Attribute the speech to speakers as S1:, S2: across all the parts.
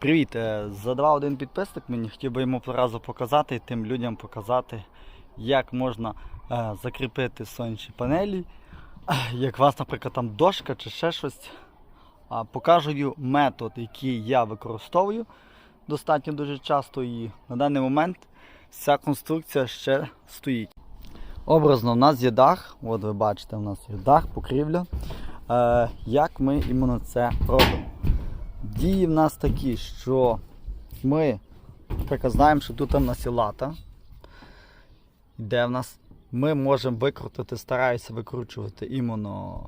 S1: Привіт! Е, Задавав один підписник мені, хотів би йому разу показати, і тим людям показати, як можна е, закріпити сонячні панелі. Як у вас, наприклад, там дошка чи ще щось. Покажу метод, який я використовую достатньо дуже часто і на даний момент ця конструкція ще стоїть. Образно, у нас є дах, от ви бачите, у нас є дах, покрівля. Е, як ми іменно це робимо? Дії в нас такі, що ми наприклад, знаємо, що тут у нас є лата, де в нас ми можемо викрутити, стараюся викручувати іменно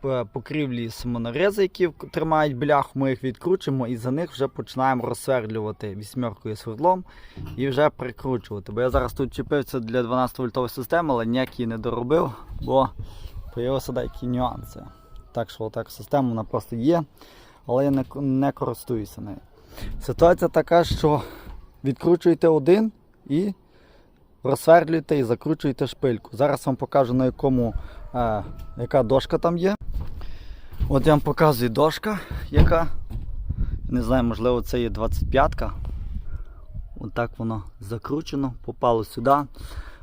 S1: п- покрівлі самонарези, які тримають бляху, ми їх відкручуємо і за них вже починаємо розсвердлювати вісьмеркою свердлом і вже прикручувати. Бо я зараз тут чіпився для 12 вольтової системи, але ніяк її не доробив, бо появилися деякі нюанси. Так що отак система вона просто є, але я не, не користуюся нею. Ситуація така, що відкручуєте один і розсвердлюєте і закручуєте шпильку. Зараз вам покажу на якому, е, яка дошка там є. От я вам показую дошка, яка. Не знаю, можливо, це є 25-ка. Отак воно закручено, попало сюди.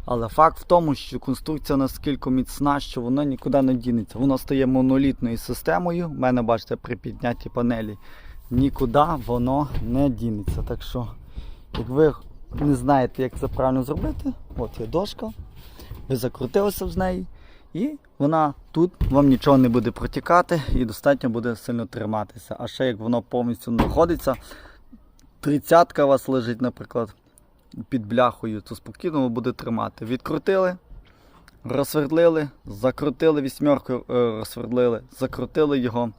S1: Але факт в тому, що конструкція наскільки міцна, що воно нікуди не дінеться. Воно стає монолітною системою. У мене, бачите, при піднятті панелі нікуди воно не дінеться. Так що, як ви не знаєте, як це правильно зробити, от є дошка, ви закрутилися з неї, і вона тут вам нічого не буде протікати і достатньо буде сильно триматися. А ще як воно повністю знаходиться, тридцятка у вас лежить, наприклад, під бляхою, то спокійно буде тримати. Відкрутили, розсвердлили, закрутили вісьмерку, е, розсвердлили, закрутили його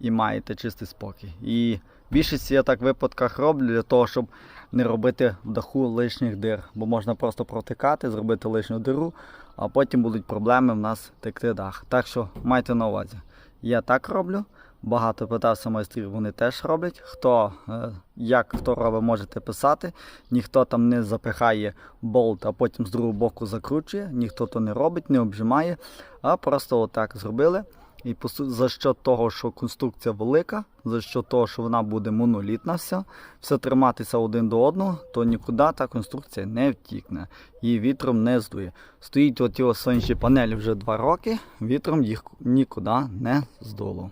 S1: і маєте чистий спокій. І більшість я так в випадках роблю для того, щоб не робити в даху лишніх дир, бо можна просто протикати, зробити лишню диру, а потім будуть проблеми в нас текти дах. Так що майте на увазі. Я так роблю. Багато питався майстрів, вони теж роблять. Хто е, як хто робить, можете писати. Ніхто там не запихає болт, а потім з другого боку закручує, ніхто то не робить, не обжимає, а просто отак зробили. І за що того, що конструкція велика, за що того, що вона буде монолітна, вся, все триматися один до одного, то нікуди та конструкція не втікне. Її вітром не здує. Стоїть оті сонячні панелі вже два роки, вітром їх нікуди не здуло.